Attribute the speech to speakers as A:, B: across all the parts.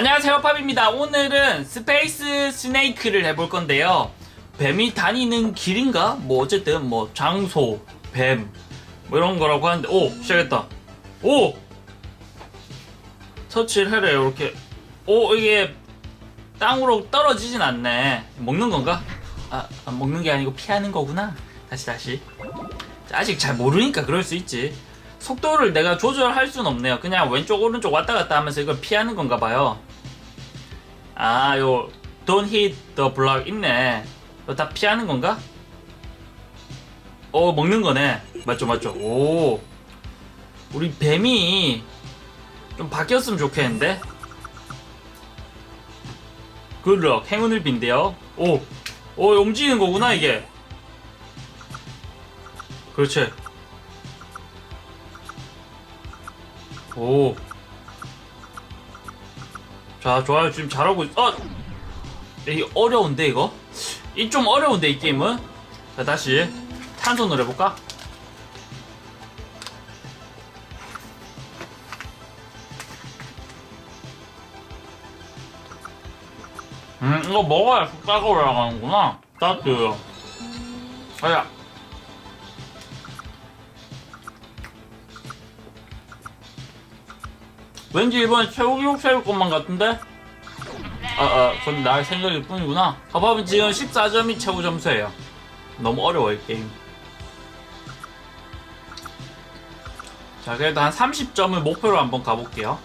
A: 안녕하세요 팝입니다. 오늘은 스페이스 스네이크를 해볼 건데요. 뱀이 다니는 길인가? 뭐 어쨌든 뭐 장소, 뱀, 뭐 이런 거라고 하는데. 오 시작했다. 오! 터치를 해래요 이렇게. 오 이게 땅으로 떨어지진 않네. 먹는 건가? 아, 아, 먹는 게 아니고 피하는 거구나. 다시 다시. 자, 아직 잘 모르니까 그럴 수 있지 속도를 내가 조절할 수는 없네요. 그냥 왼쪽 오른쪽 왔다 갔다 하면서 이걸 피하는 건가 봐요. 아, 요 don't hit the block 있네. 이거 다 피하는 건가? 어, 먹는 거네. 맞죠, 맞죠. 오. 우리 뱀이 좀 바뀌었으면 좋겠는데? 굿럭, 행운을 빈대요. 오, 오, 움직이는 거구나, 이게. 그렇지. 오. 자, 좋아요. 지금 잘하고 있, 어! 이 어려운데, 이거? 이 좀 어려운데, 이 게임은? 자, 다시. 탄손으로 해볼까? 음, 이거 먹어야 숟가락 올라가는구나. 따뜻해요. 아야. 왠지 이번에 최고기록 세울 것만 같은데? 아, 아, 그건 나의 생각일 뿐이구나. 가봐면 지금 14점이 최고 점수예요. 너무 어려워, 이 게임. 자, 그래도 한 30점을 목표로 한번 가볼게요.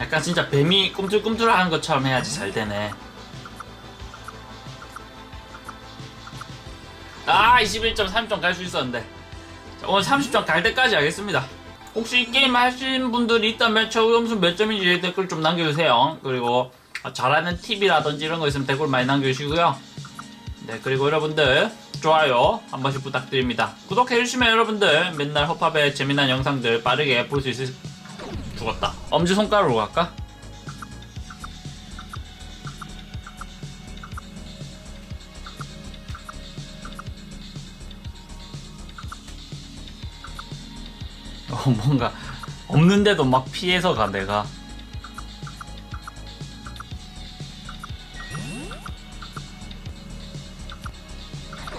A: 약간 진짜 뱀이 꿈틀꿈틀 하는 것처럼 해야지 잘 되네. 아 21.3점 갈 수 있었는데. 자, 오늘 30점 갈 때까지 하겠습니다. 혹시 이 게임 하신 분들이 있다면 최고 점수 몇 점인지 댓글 좀 남겨주세요. 그리고 아, 잘하는 팁이라든지 이런 거 있으면 댓글 많이 남겨주시고요. 네 그리고 여러분들 좋아요 한 번씩 부탁드립니다. 구독해주시면 여러분들 맨날 허팝의 재미난 영상들 빠르게 볼 수 있을 죽었다. 엄지손가락으로 갈까? 어, 뭔가 없는데도 막 피해서 가 내가.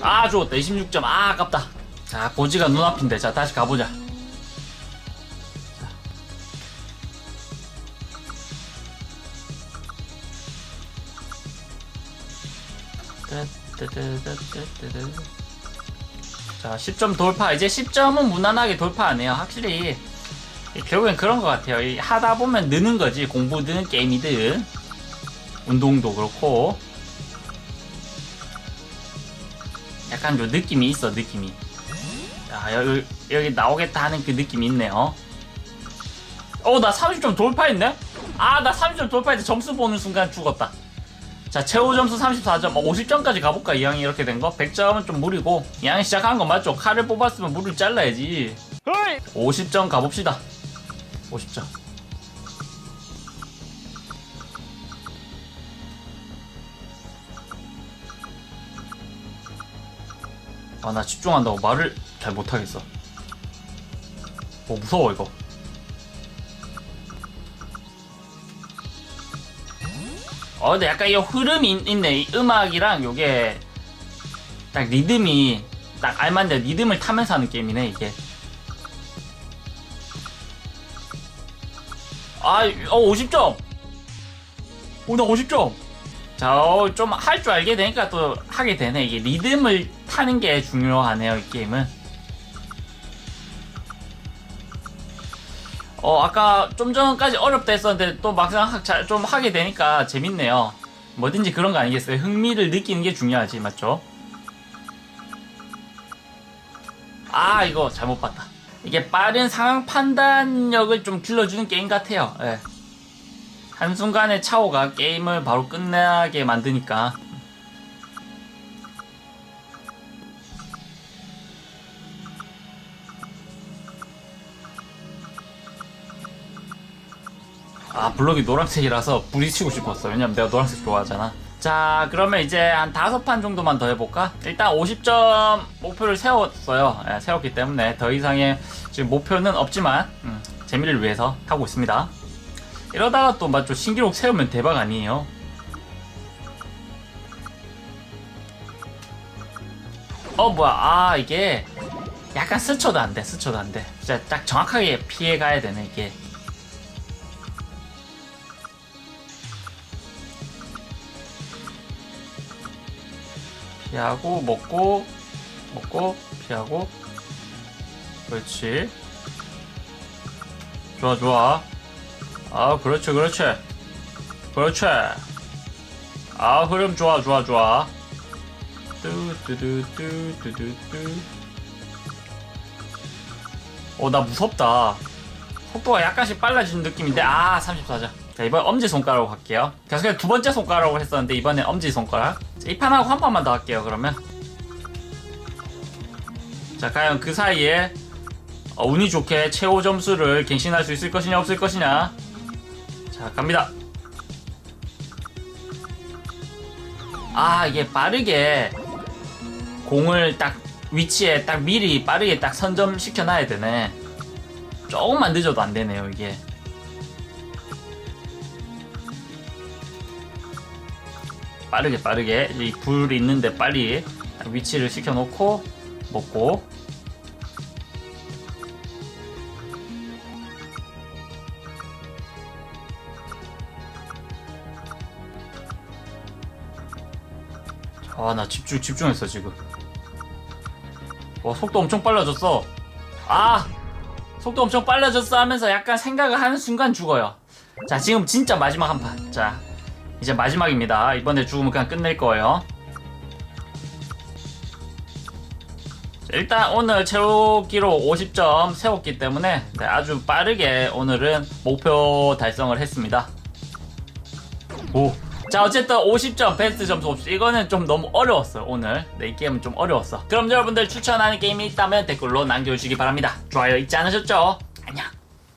A: 아 좋았다. 26점. 아 아깝다. 자 고지가 눈앞인데. 자 다시 가보자. 자 10점 돌파. 이제 10점은 무난하게 돌파하네요 확실히. 결국엔 그런 것 같아요. 이 하다 보면 느는 거지. 공부든 게임이든. 운동도 그렇고. 약간 요 느낌이 있어 느낌이. 자 여기, 여기 나오겠다 하는 그 느낌이 있네요. 어나 30점 돌파했네? 아 나 30점 돌파했는데 점수 보는 순간 죽었다 자, 최고 점수 34점, 50점까지 가볼까? 이왕이 이렇게 된 거? 100점은 좀 무리고. 이왕이 시작한 거 맞죠? 칼을 뽑았으면 물을 잘라야지. 50점 가봅시다. 50점. 아, 나 집중한다고 말을 잘 못하겠어. 어, 무서워, 이거. 어, 근데 약간 이 흐름이 있- 있네. 이 음악이랑 요게 딱 리듬이 딱 알맞는데 리듬을 타면서 하는 게임이네, 이게. 아, 어, 50점! 오, 나 50점! 자, 어, 좀 할 줄 알게 되니까 또 하게 되네. 이게 리듬을 타는 게 중요하네요, 이 게임은. 어 아까 좀 전까지 어렵다 했었는데 또 막상 하, 잘, 좀 하게 되니까 재밌네요. 뭐든지 그런 거 아니겠어요? 흥미를 느끼는 게 중요하지 맞죠? 아 이거 잘못 봤다. 이게 빠른 상황 판단력을 좀 길러주는 게임 같아요. 예. 한순간의 차오가 게임을 바로 끝나게 만드니까 아 블럭이 노란색이라서 부딪히고 싶었어. 왜냐면 내가 노란색 좋아하잖아. 자 그러면 이제 한 다섯 판 정도만 더 해볼까? 일단 50점 목표를 세웠어요. 예, 세웠기 때문에 더 이상의 지금 목표는 없지만 음, 재미를 위해서 하고 있습니다. 이러다가 또 맞죠? 신기록 세우면 대박 아니에요? 어 뭐야? 아 이게 약간 스쳐도 안돼 스쳐도 안 돼. 진짜 딱 정확하게 피해 가야 되네 이게 피하고 먹고 먹고 피하고. 그렇지. 좋아 좋아. 아 그렇지 그렇지. 그렇지. 아 흐름 좋아 좋아 좋아. 뚜뚜뚜뚜뚜뚜뚜. 어나 무섭다. 속도가 약간씩 빨라지는 느낌인데 아 34점 자. 이번 엄지손가락으로 갈게요. 계속 두 번째 손가락으로 했었는데 이번엔 엄지손가락. 자, 이 판하고 한 판만 더 할게요 그러면. 자 과연 그 사이에 어, 운이 좋게 최고 점수를 갱신할 수 있을 것이냐 없을 것이냐. 자 갑니다. 아 이게 빠르게 공을 딱 위치에 딱 미리 빠르게 딱 선점시켜 놔야 되네. 조금만 늦어도 안 되네요 이게 빠르게 빠르게 이불 있는데 빨리 딱 위치를 시켜 놓고 먹고. 아 나 집중 집중했어 지금. 와 속도 엄청 빨라졌어. 아! 속도 엄청 빨라졌어 하면서 약간 생각을 하는 순간 죽어요. 자 지금 진짜 마지막 한판자 이제 마지막입니다. 이번에 죽으면 그냥 끝낼 거예요. 자, 일단 오늘 기록 50점 세웠기 때문에 네, 아주 빠르게 오늘은 목표 달성을 했습니다. 오. 자 어쨌든 50점 베스트 점수 50 이거는 좀 너무 어려웠어요 오늘. 네, 이 게임은 좀 어려웠어. 그럼 여러분들 추천하는 게임이 있다면 댓글로 남겨주시기 바랍니다. 좋아요 잊지 않으셨죠?